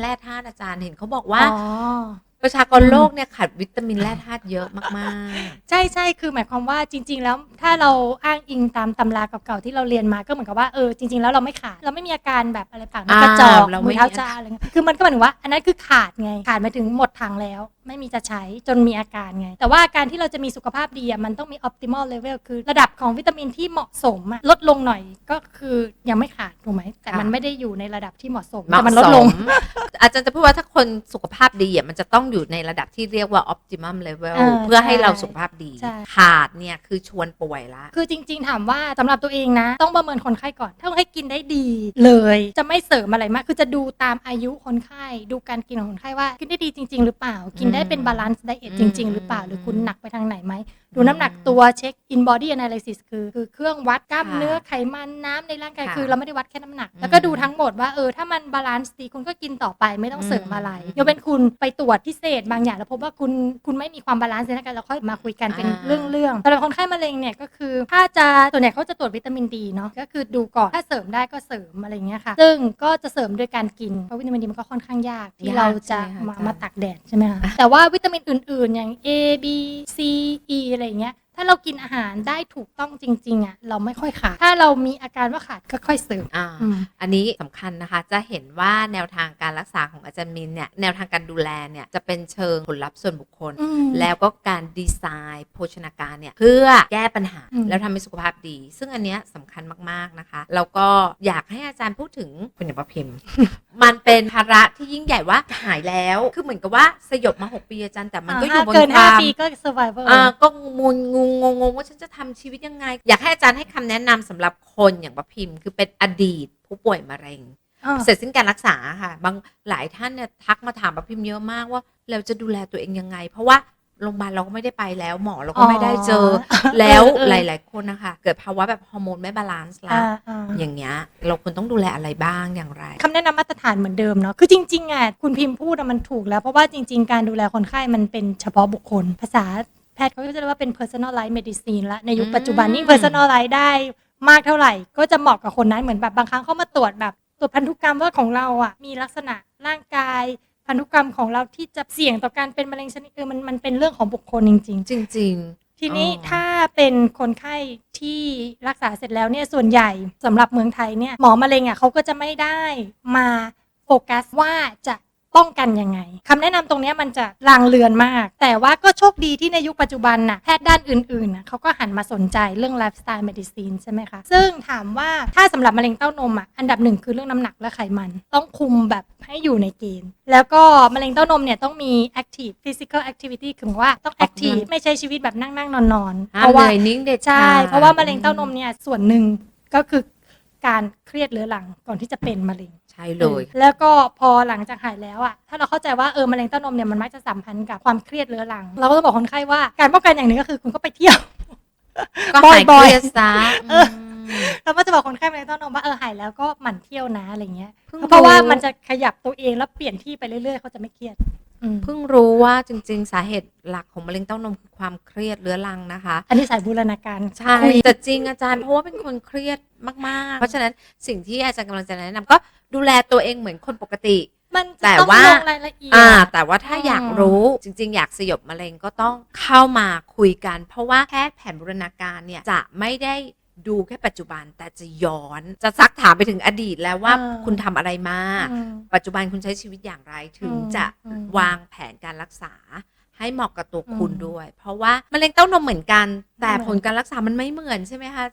แร่ธาตุอาจารย์เห็นเขาบอกว่า อ๋อ ประชากรโลกเนี่ยขาดวิตามินแร่ธาตุเยอะมาก ใช่ใช่คือหมายความว่าจริง ๆ แล้วถ้าเราอ้างอิงตามตำราเก่าๆที่เราเรียนมาก็เหมือนกับว่าเออจริง ๆ แล้วเราไม่ขาดเราไม่มีอาการแบบอะไรปากไม่กระจอกเรามืไม่อเท้าจาอะไรเงี้ยคือมันก็หมายถึงว่าอันนั้นคือขาดไงขาดหมายถึงหมดทางแล้วไม่มีจะใช้จนมีอาการไง แต่ว่าการที่เราจะมีสุขภาพดีอะมันต้องมี optimal level คือระดับของวิตามินที่เหมาะสมอะลดลงหน่อยก็คือยังไม่ขาดถูกไหมแต่มันไม่ได้อยู่ในระดับที่เหมาะสมๆเหมาะแต่มันลดสลงมอาจารย์จะพูดว่าถ้าคนสุขภาพดีอะมันจะต้องอยู่ในระดับที่เรียกว่า optimum level เออเพื่อให้ใช่เราสุขภาพดีใช่ขาดเนี่ยคือชวนป่วยละคือจริง ๆ ถามว่าสำหรับตัวเองนะ ต้องประเมินคนไข้ก่อน ถ้าคนไข้กินได้ดีเลย จะไม่เสริมอะไรมาก คือจะดูตามอายุคนไข้ดูการกินของคนไข้ว่ากินได้ดีจริง ๆ หรือเปล่ากินได้เป็นบาลานซ์ไดเอทจริง ๆ หรือเปล่า หรือคุณหนักไปทางไหนไหม ดูน้ำหนักตัวเช็ค in body analysis คือคือเครื่องวัดกล้ามค่ะเนื้อไขมันน้ำในร่างกายค่ะคือเราไม่ได้วัดแค่น้ำหนัก อืมแล้วก็ดูทั้งหมดว่าเออถ้ามันบาลานซ์ดีคุณก็กินต่อไปไม่ต้องเสริมอะไรอืมยกเป็นคุณไปตรวจพิเศษบางอย่างแล้วพบว่าคุณคุณไม่มีความบาลานซ์ในร่างกายเราค่อยมาคุยกันเป็นอ่า เรื่องเรื่องสำหรับคนไข้มะเร็งเนี่ยก็คือถ้าจะส่วนใหญ่เขาจะตรวจวิตามินดีเนาะก็คือดูก่อนถ้าเสริมได้ก็เสริมอะไรอย่างเงี้ยค่ะซึ่งก็จะเสริมโดยการกินเพราะวิตามินดีมันก็ค่อนข้างยากที่ยากเราจะใช่ไหมคะมาอาจารย์ มาตักแดดใช่ไหมคะแต่ว่าวิตามินอื่นๆ อย่าง A B C E อะไรอย่างเงี้ย ถ้าเรากินอาหารได้ถูกต้องจริงๆอะเราไม่ค่อยขาด ถ้าเรามีอาการว่าขาดก็ค่อยเสริมอ่าอืมอันนี้สำคัญนะคะ จะเห็นว่าแนวทางการรักษาของอาจารย์มินเนี่ยแนวทางการดูแลเนี่ยจะเป็นเชิงผลลัพธ์ส่วนบุคคลอืมแล้วก็การดีไซน์โภชนาการเนี่ยเพื่อแก้ปัญหาอืมแล้วทำให้สุขภาพดี ซึ่งอันเนี้ยสำคัญมากๆนะคะ แล้วก็อยากให้อาจารย์พูดถึงคุณอย่างประพิมพ์มันเป็นภาระที่ยิ่งใหญ่ว่าหายแล้ว คือเหมือนกับว่าสยบมา 6 ปีอาจารย์แต่มันก็อยู่บนเกินคห้าวามปีก็ survivor อ่าก็งงงงงงว่าฉันจะทำชีวิตยังไง อยากให้อาจารย์ให้คำแนะนำสำหรับคนอย่างประพิมพ์ คือเป็นอดีตผู้ป่วยมะเร็งอ่าเสร็จสิ้นการรักษาค่ะ บางหลายท่านเนี่ยทักมาถามประพิมพ์เยอะมากว่าเราจะดูแลตัวเองยังไง เพราะว่าโรงพยาบาลเราก็ไม่ได้ไปแล้วหมอเราก็ไม่ได้เจออแล้วเออหเออลาย ๆ คนนะคะ เกิดภาวะแบบฮอร์โมนไม่บาลานซ์ละอ่าอ่าอย่างเงี้ยเราควรต้องดูแลอะไรบ้างอย่างไรคำแนะนำมาตรฐานเหมือนเดิมเนาะคือจริง ๆอะคุณพิมพ์พูดอะมันถูกแล้ว เพราะว่าจริง ๆ การดูแลคนไข้มันเป็นเฉพาะบุคคลภาษา แพทย์เขาก็จะเรียกว่าเป็น personalized medicine ละในยุคปัจจุบันนี่อืม personalize ได้มากเท่าไหร่ ก็จะเหมาะกับคนนั้นเหมือนแบบบางครั้งเขามาตรวจแบบตรวจพันธุกรรมว่าของเราอะมีลักษณะร่างกายพันธุกรรมของเราที่จะเสี่ยงต่อการเป็นมะเร็งชนิดเออมันมันเป็นเรื่องของบุคคลจริง ๆ จริงทีนี้อ๋อถ้าเป็นคนไข้ที่รักษาเสร็จแล้วเนี่ยส่วนใหญ่สำหรับเมืองไทยเนี่ยหมอมะเร็งอะเขาก็จะไม่ได้มาโฟกัสว่าจะ ป้องกันยังไงคำแนะนำตรงเนี้ยมันจะลางเลือนมาก แต่ว่าก็โชคดีที่ในยุคปัจจุบันน่ะแพทย์ด้านอื่นๆน่ะเขาก็หันมาสนใจเรื่องไลฟ์สไตล์เมดิซีนใช่ไหมคะ ซึ่งถามว่าถ้าสำหรับมะเร็งเต้านมอะอันดับหนึ่งคือเรื่องน้ำหนักและไขมัน ต้องคุมแบบให้อยู่ในเกณฑ์ แล้วก็มะเร็งเต้านมเนี่ยต้องมี active physical activity คือหมายว่าต้อง active ไม่ใช้ชีวิตแบบนั่งนั่งนอนนอนๆๆห้าเพมราะเหว่านื่อยนิ่งเด็ดใช่ขดเพราะว่ามะเร็งเต้านมเนี่ยส่วนหนึ่งก็คือ การเครียดเรื้อรังก่อนที่จะเป็นมะเร็ง ใช่เลย แล้วก็พอหลังจากหายแล้วอะ ถ้าเราเข้าใจว่าเออมะเร็งเต้านมเนี่ยมันมักจะสัมพันธ์กับความเครียดเรื้อรัง เราก็ต้องบอกคนไข้ว่าการป้องกันอย่างหนึ่งก็คือคุณก็ไปเที่ยวก็หายบ่เคอยๆรียดซะเออมเราก็จะบอกคนไข้มะเร็งเต้านมว่าเออหายแล้วก็หมั่นเที่ยวนะอะไรเงี้ย เพิ่งเพราะว่ารู้มันจะขยับตัวเองแล้วเปลี่ยนที่ไปเรื่อยๆเขาจะไม่เครียดอืม เพิ่งรู้ว่าจริง ๆ สาเหตุหลักของมะเร็งเต้านมคือความเครียดเรื้อรังนะคะ อันนี้สายบูรณาการใช่คุยแต่จริงอาจารย์เพราะว่าเป็นคนเครียดมาก ๆ เพราะฉะนั้นสิ่งที่อาจารย์กำลังจะแนะนำก็ดูแลตัวเองเหมือนคนปกติ มันจะแต่ต้องว่าลงรายละเอียดอ่า แต่ว่าถ้าอืมอยากรู้จริง ๆ อยากสยบมะเร็งก็ต้องเข้ามาคุยกัน เพราะว่าแพทย์แผนบูรณาการเนี่ยจะไม่ได้ ดูแค่ปัจจุบันแต่จะย้อนจะซักถามไปถึงอดีตแล้วว่าอ่าคุณทำอะไรมา อืมปัจจุบันคุณใช้ชีวิตอย่างไรถึงอืมจะอืมวางแผนการรักษา ให้เหมาะกับตัวคุณอืมด้วย เพราะว่ามะเร็งเต้านมเหมือนกัน แต่ไม่เหมือน ผลการรักษามันไม่เหมือนใช่ไหมคะ